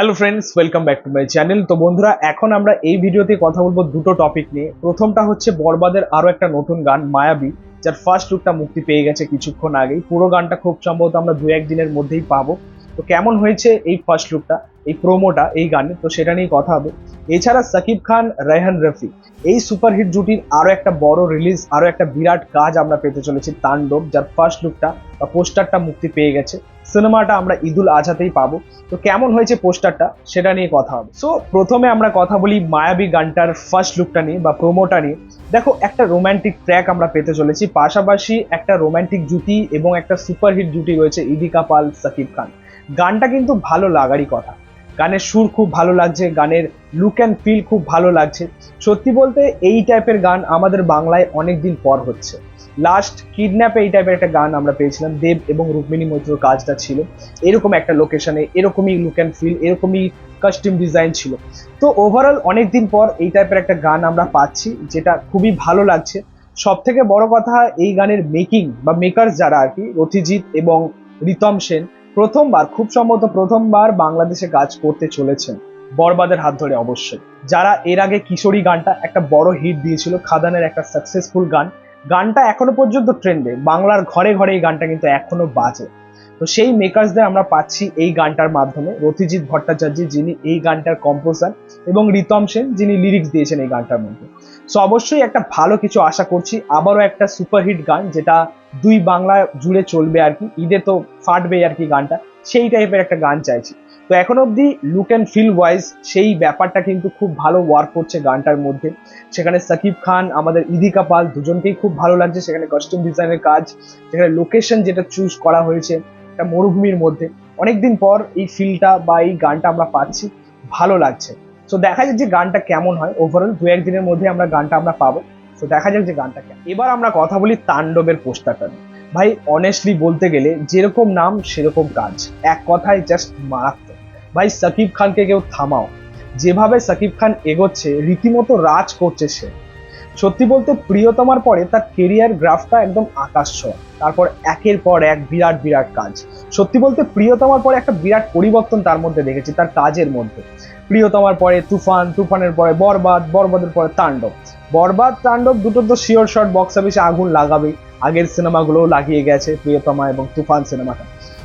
Hello friends welcome back to my channel তো বন্ধুরা, এখন আমরা এই ভিডিওতে কথা বলব দুটো টপিক নিয়ে। প্রথমটা হচ্ছে বরবাদের আরও একটা নতুন গান, মায়াবী, যার ফার্স্ট লুকটা মুক্তি পেয়ে গেছে কিছুক্ষণ আগেই। পুরো গানটা খুব সম্ভবত আমরা দু একদিনের মধ্যেই পাবো। তো কেমন হয়েছে এই ফার্স্ট লুকটা এই প্রোমোটা এই গানে? তো সেটা নিয়ে কথা হবে। এছাড়া সাকিব খান, রায়হান রফি এই সুপারহিট জুটির আরও একটা বড় রিলিজ আরও একটা বিরাট কাজ আমরা পেতে চলেছি তাণ্ডব, যার ফার্স্ট লুকটা বা পোস্টারটা মুক্তি পেয়ে গেছে। সিনেমাটা আমরা ঈদুল আজহাতেই পাবো। তো কেমন হয়েছে পোস্টারটা, সেটা নিয়ে কথা হবে। সো প্রথমে আমরা কথা বলি মায়াবী গানটার ফার্স্ট লুকটা নিয়ে বা প্রোমোটা নিয়ে। দেখো, একটা রোম্যান্টিক ট্র্যাক আমরা পেতে চলেছি। পাশাপাশি একটা রোম্যান্টিক জুটি এবং একটা সুপারহিট জুটি রয়েছে ইদিকা পাল, সাকিব খান। গানটা কিন্তু ভালো লাগারই কথা। গানের সুর খুব ভালো লাগছে, গানের লুক অ্যান্ড ফিল খুব ভালো লাগছে। সত্যি বলতে এই টাইপের গান আমাদের বাংলায় অনেক দিন পর হচ্ছে। লাস্ট কিডন্যাপে এই টাইপের একটা গান আমরা পেয়েছিলাম, দেব এবং রুক্মিণী মৈত্রর কাজটা ছিল। এরকম একটা লোকেশনে এরকমই লুক অ্যান্ড ফিল এরকমই কাস্টম ডিজাইন ছিল। তো ওভারঅল অনেক দিন পর এই টাইপের একটা গান আমরা পাচ্ছি, যেটা খুবই ভালো লাগছে। সব থেকে বড় কথা এই গানের মেকিং বা মেকার্স যারা আর কি রথিজিৎ এবং রিতম সেন প্রথমবার, খুব সম্ভবত প্রথমবার বাংলাদেশে কাজ করতে চলেছেন বরবাদের হাত ধরে অবশ্যই। যারা এর আগে কিশোরী গানটা একটা বড় হিট দিয়েছিল, খাদানের একটা সাকসেসফুল গান, গানটা এখনও পর্যন্ত ট্রেন্ডে বাংলার ঘরে ঘরে এই গানটা কিন্তু এখনও বাজে। তো সেই মেকার্সদের আমরা পাচ্ছি এই গানটার মাধ্যমে। রথিজিৎ ভট্টাচার্য যিনি এই গানটার কম্পোজার এবং রিতম সেন যিনি লিরিক্স দিয়েছেন এই গানটার মধ্যে। সো অবশ্যই একটা ভালো কিছু আশা করছি। আবারও একটা সুপারহিট গান, যেটা দুই বাংলা জুড়ে চলবে আর কি, ঈদে তো ফাটবে আর কি গানটা, সেই টাইপের একটা গান চাইছি। তো এখন অবধি লুক অ্যান্ড ফিল ওয়াইজ সেই ব্যাপারটা কিন্তু খুব ভালো ওয়ার্ক করছে গানটার মধ্যে। সেখানে সাকিব খান, আমাদের ইদিকা পাল দুজনকেই খুব ভালো লাগছে, সেখানে কস্টিউম ডিজাইনের কাজ, সেখানে লোকেশন যেটা চুজ করা হয়েছে, একটা মরুভূমির মধ্যে। অনেকদিন পর এই ফিলটা বা এই গানটা আমরা পাচ্ছি, ভালো লাগছে। তো দেখা যাক যে গানটা কেমন হয়। ওভারঅল দু একদিনের মধ্যে আমরা গানটা আমরা পাবো। তো দেখা যাক যে গানটা কেন এবার আমরা কথা বলি তাণ্ডবের পোস্টারটা ভাই অনেস্টলি বলতে গেলে যেরকম নাম, সেরকম কাজ। এক কথায় জাস্ট মারাত্মক। ভাই, সাকিব খানকে কেউ থামাও। যেভাবে সাকিব খান এগোচ্ছে, রীতিমতো রাজ করছে সে। সত্যি বলতে প্রিয়তমার পরে তার কেরিয়ার গ্রাফটা একদম আকাশ ছোঁয়া তারপর একের পর এক বিরাট বিরাট কাজ। সত্যি বলতে প্রিয়তমার পরে একটা বিরাট পরিবর্তন তার মধ্যে দেখেছি, তার কাজের মধ্যে। প্রিয়তমার পরে তুফান, তুফানের পরে বরবাদ, বরবাদের পরে তাণ্ডব। বরবাদ, তাণ্ডব দুটো তো শিওর শর্ট বক্স অফিসে আগুন লাগাবেই। আগের সিনেমাগুলোও লাগিয়ে গেছে প্রিয়তমা এবং তুফান সিনেমাটা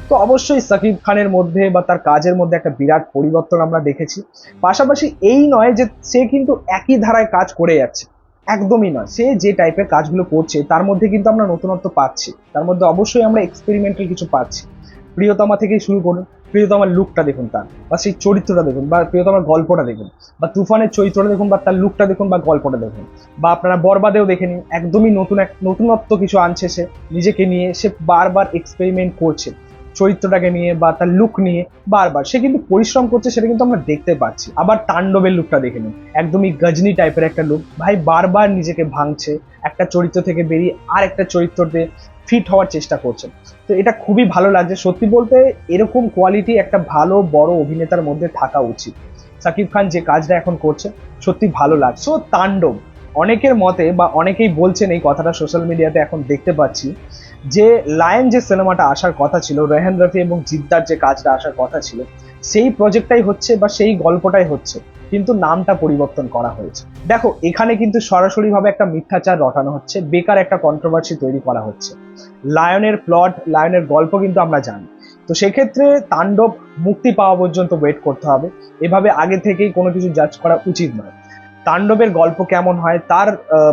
তো অবশ্যই সাকিব খানের মধ্যে বা তার কাজের মধ্যে একটা বিরাট পরিবর্তন আমরা দেখেছি। পাশাপাশি এই নয় যে সে কিন্তু একই ধারায় কাজ করে যাচ্ছে। একদমই নয়। সে যে টাইপের কাজগুলো করছে, তার মধ্যে কিন্তু আমরা নতুনত্ব পাচ্ছি। তার মধ্যে অবশ্যই আমরা এক্সপেরিমেন্টাল কিছু পাচ্ছি। প্রিয়তমা থেকেই শুরু করুন, প্রিয়তমার লুকটা দেখুন তার, বা সেই চরিত্রটা দেখুন, বা প্রিয়তমার গল্পটা দেখুন, বা তুফানের চরিত্রটা দেখুন, বা তার লুকটা দেখুন, বা গল্পটা দেখুন। বা আপনারা বরবাদেও দেখে নিন, একদমই নতুন এক, নতুনত্ব কিছু আনছে সে, নিজেকে নিয়ে সে বারবার এক্সপেরিমেন্ট করছে। চরিত্রটাকে নিয়ে বা তার লুক নিয়ে বারবার। সে কিন্তু পরিশ্রম করছে, সেটা কিন্তু আমরা দেখতে পাচ্ছি। আবার তাণ্ডবের লুকটা দেখে নিন। একদমই গজনি টাইপের একটা লুক ভাই, বারবার নিজেকে ভাঙছে, একটা চরিত্র থেকে বেরিয়ে আর একটা চরিত্রতে ফিট হওয়ার চেষ্টা করছে। তো এটা খুবই ভালো লাগছে। সত্যি বলতে, এরকম কোয়ালিটি একটা ভালো, বড় অভিনেতার মধ্যে থাকা উচিত। সাকিব খান যে কাজটা এখন করছে, সত্যি ভালো লাগছে। তাণ্ডব। অনেকের মতে বা অনেকেই বলছেন এই কথাটা সোশ্যাল মিডিয়াতে এখন দেখতে পাচ্ছি, যে লায়ন যে সিনেমাটা আসার কথা ছিল রেহান রফি এবং জিদ্দার যে কাজটা আসার কথা ছিল, সেই প্রজেক্টটাই হচ্ছে বা সেই গল্পটাই হচ্ছে, কিন্তু নামটা পরিবর্তন করা হয়েছে। দেখো, এখানে কিন্তু সরাসরিভাবে একটা মিথ্যাচার রটানো হচ্ছে, বেকার একটা কন্ট্রোভার্সি তৈরি করা হচ্ছে। লায়নের প্লট লায়নের গল্প কিন্তু আমরা জানি। তো সেক্ষেত্রে তাণ্ডব মুক্তি পাওয়া পর্যন্ত ওয়েট করতে হবে। এভাবে আগে থেকেই কোনো কিছু জাজ করা উচিত নয়। তাণ্ডবের গল্প কেমন হয়, তার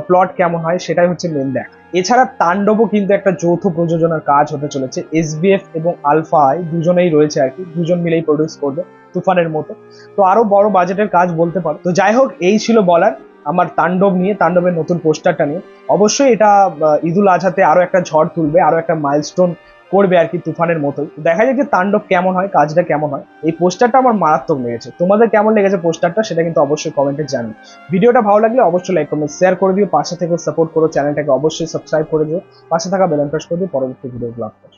প্লট কেমন হয় সেটাই হচ্ছে মেন দেখা। এছাড়া তাণ্ডবও কিন্তু একটা যৌথ প্রযোজনার কাজ হতে চলেছে। এসবিএফ এবং আলফা আই দুজনেই রয়েছে আর কি, দুজন মিলেই প্রডিউস করবে, তুফানের মতো। তো আরও বড় বাজেটের কাজ বলতে পারো। তো যাই হোক, এই ছিল বলার আমার তাণ্ডব নিয়ে, তাণ্ডবের নতুন পোস্টারটা নিয়ে। অবশ্যই এটা ঈদুল আজহাতে আরও একটা ঝড় তুলবে, আরও একটা মাইলস্টোন করবে আর কি তুফানের মতোই। দেখা যাক যে তাণ্ডব কেমন হয়, কাজটা কেমন হয়। এই পোস্টারটা আমার মারাত্মক লেগেছে। তোমাদের কেমন লেগেছে পোস্টারটা সেটা কিন্তু অবশ্যই কমেন্টে জানি ভিডিওটা ভালো লাগলে অবশ্যই লাইক কমেন্ট শেয়ার করে দিও। পাশে থেকে সাপোর্ট করো চ্যানেলটাকে অবশ্যই সাবস্ক্রাইব করে দিও। পাশে থাকা বেলন প্রেস করে দিও। পরবর্তী ভিডিওগুলো আপলোড